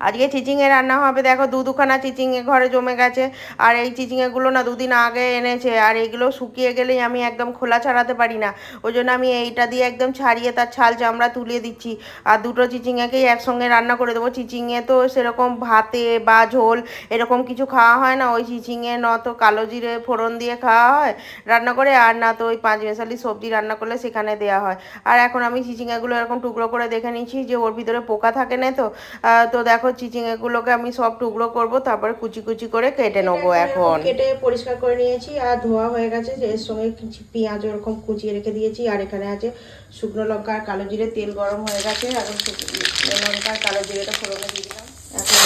আজকে চিচিংয়ে রান্না হবে, দেখো দু দুখানা চিচিংয়ে ঘরে জমে গেছে। আর এই চিচিংয়েগুলো না দুদিন আগে এনেছে, আর এইগুলো শুকিয়ে গেলেই আমি একদম খোলা ছাড়াতে পারি না। ওই জন্য আমি এইটা দিয়ে একদম ছাড়িয়ে তার ছাল চামড়া তুলে দিচ্ছি। আর দুটো চিচিংয়েকেই একসঙ্গে রান্না করে দেবো। চিচিংয়ে তো সেরকম ভাতে বা ঝোল এরকম কিছু খাওয়া হয় না। ওই চিচিংয়ে ন তো কালো জিরে ফোড়ন দিয়ে খাওয়া হয় রান্না করে, আর না তো ওই পাঁচ মেশালি সবজি রান্না করলে সেখানে দেওয়া হয়। আর এখন আমি চিচিঙ্গাগুলো এরকম টুকরো করে দেখে নিচ্ছি যে ওর ভিতরে পোকা থাকে না তো তো দেখো চিচিঙ্গাগুলোকে আমি সব টুকরো করব তারপরে কুচি কুচি করে কেটে নেব এখন। কেটে পরিষ্কার করে নিয়েছি আর ধোয়া হয়ে গেছে এর সঙ্গে পেঁয়াজ ওরকম কুচিয়ে রেখে দিয়েছি আর এখানে আছে শুকনো লঙ্কা আর কালো জিরে তেল গরম হয়ে গেছে এখন শুকনো লঙ্কা আর কালো জিরেটা ফোড়নে দিয়ে দিলাম। এখন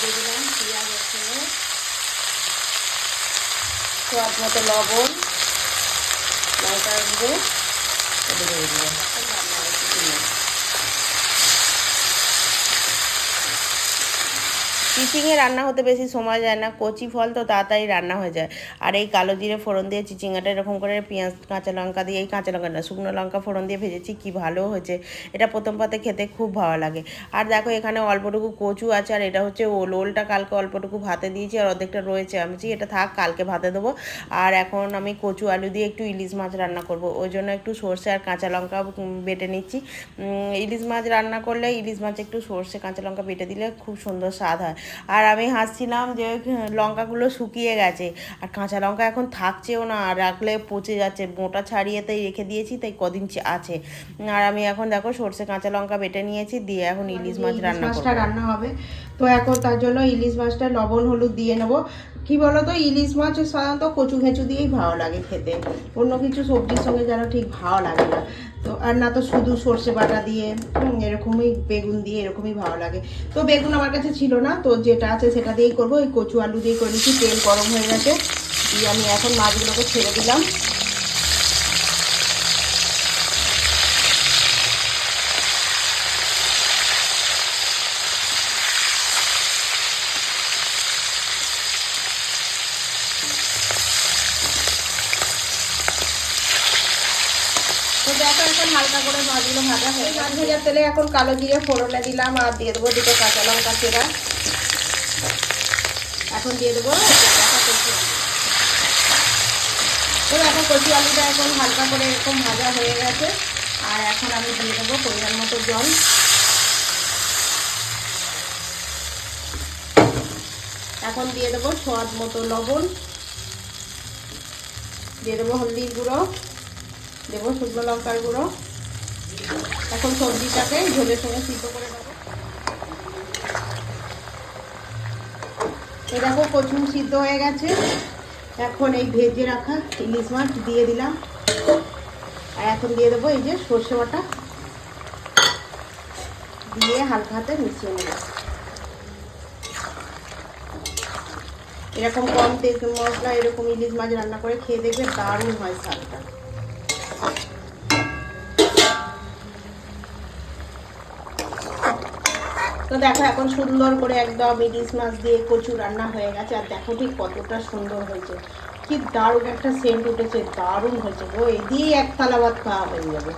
দিয়ে দিলাম পেঁয়াজ এর স্বাদ মতো লবণ লঙ্কার গুঁড়ো দিয়ে দিলাম রান্না হচ্ছে কিনে। চিচিংয়ে রান্না হতে বেশি সময় যায় না, কচি ফল তো তাড়াতাড়ি রান্না হয়ে যায়। আর এই কালো জিরে ফোড়ন দিয়ে চিচিঙ্গাটা এরকম করে পেঁয়াজ, কাঁচা লঙ্কা দিয়ে, এই কাঁচা লঙ্কা না, শুকনো লঙ্কা ফোড়ন দিয়ে ভেজেছি, কি ভালো হয়েছে। এটা প্রথম পাতে খেতে খুব ভালো লাগে। আর দেখো এখানে অল্পটুকু কচু আছে, আর এটা হচ্ছে ওল, ওলটা কালকে অল্পটুকু ভাতে দিয়েছি, আর অর্ধেকটা রয়েছে। আমি এটা থাক, কালকে ভাতে দেবো। আর এখন আমি কচু আলু দিয়ে একটু ইলিশ মাছ রান্না করব। ওই জন্য একটু সর্ষে আর কাঁচা লঙ্কা বেটে নিচ্ছি। ইলিশ মাছ রান্না করলে ইলিশ মাছ একটু সর্ষে, কাঁচা লঙ্কা বেটে দিলে খুব সুন্দর স্বাদ হয়। আর আমি হাসছিলাম যে লঙ্কাগুলো শুকিয়ে গেছে। আর কাঁচা লঙ্কা এখন থাকছেও না আর রাখলে পচে যাচ্ছে। মোটা ছাড়িয়ে তাই রেখে দিয়েছি তাই কদিন আছে। আর আমি এখন দেখো সর্ষে কাঁচা লঙ্কা বেটে নিয়েছি দিয়ে এখন ইলিশ মাছ রান্না মাছটা রান্না হবে। তো এখন তার জন্য ইলিশ মাছটা লবণ হলুদ দিয়ে নেব। কি বলতো ইলিশ মাছ সাধারণত কচু খেঁচু দিয়েই ভালো লাগে খেতে। অন্য কিছু সবজির সঙ্গে যেন ঠিক ভালো লাগে না। তো আর না তো শুধু সর্ষে বাটা দিয়ে এরকমই বেগুন দিয়ে এরকমই ভালো লাগে। তো বেগুন আমার কাছে ছিল না, তো যেটা আছে সেটা দিয়েই করব। ওই কচু আলু দিয়ে করে নিচ্ছি তেল গরম হয়ে গেছে। দিয়ে আমি এখন মাছগুলোকে ছেড়ে দিলাম। দেখো এখন হালকা করে মাছগুলো ভাজা হয়ে মাছ ভাজার তেলে এখন কালো জিরে, ফোড়নে দিলাম আর দিয়ে দেবো দুটো কাঁচা লঙ্কা চেরা। এখন দিয়ে দেবো তো দেখো কচি আলুটা এখন হালকা করে এরকম ভাজা হয়ে গেছে। আর এখন আমি দিয়ে দেবো পরিমাণ মতো জল। এখন দিয়ে দেবো স্বাদ মতো লবণ। দিয়ে দেবো হলদির গুঁড়ো। দেবো শুকনো লঙ্কার গুঁড়ো। এখন সবজিটাকে ঝোলের সঙ্গে সিদ্ধ করে দেবো এই দেখো কচুর সিদ্ধ হয়ে গেছে। এখন এই ভেজে রাখা ইলিশ মাছ দিয়ে দিলাম। আর এখন দিয়ে দেবো এই যে সর্ষে বাটা। দিয়ে হালকা হাতে মিশিয়ে নেব। এরকম কম তেল মশলা, এরকম ইলিশ মাছ রান্না করে খেয়ে দেখবে দারুণ হয় স্বাদটা। তো দেখো, এখন সুন্দর করে একদম ইলিশ মাছ দিয়ে কচু রান্না হয়ে গেছে, আর দেখো ঠিক কতটা সুন্দর হয়েছে। কি দারুণ একটা সেন্ট উঠেছে, দারুণ হয়েছে গো এই দিয়ে এক থালা ভাত খাওয়া হয়ে যাবে।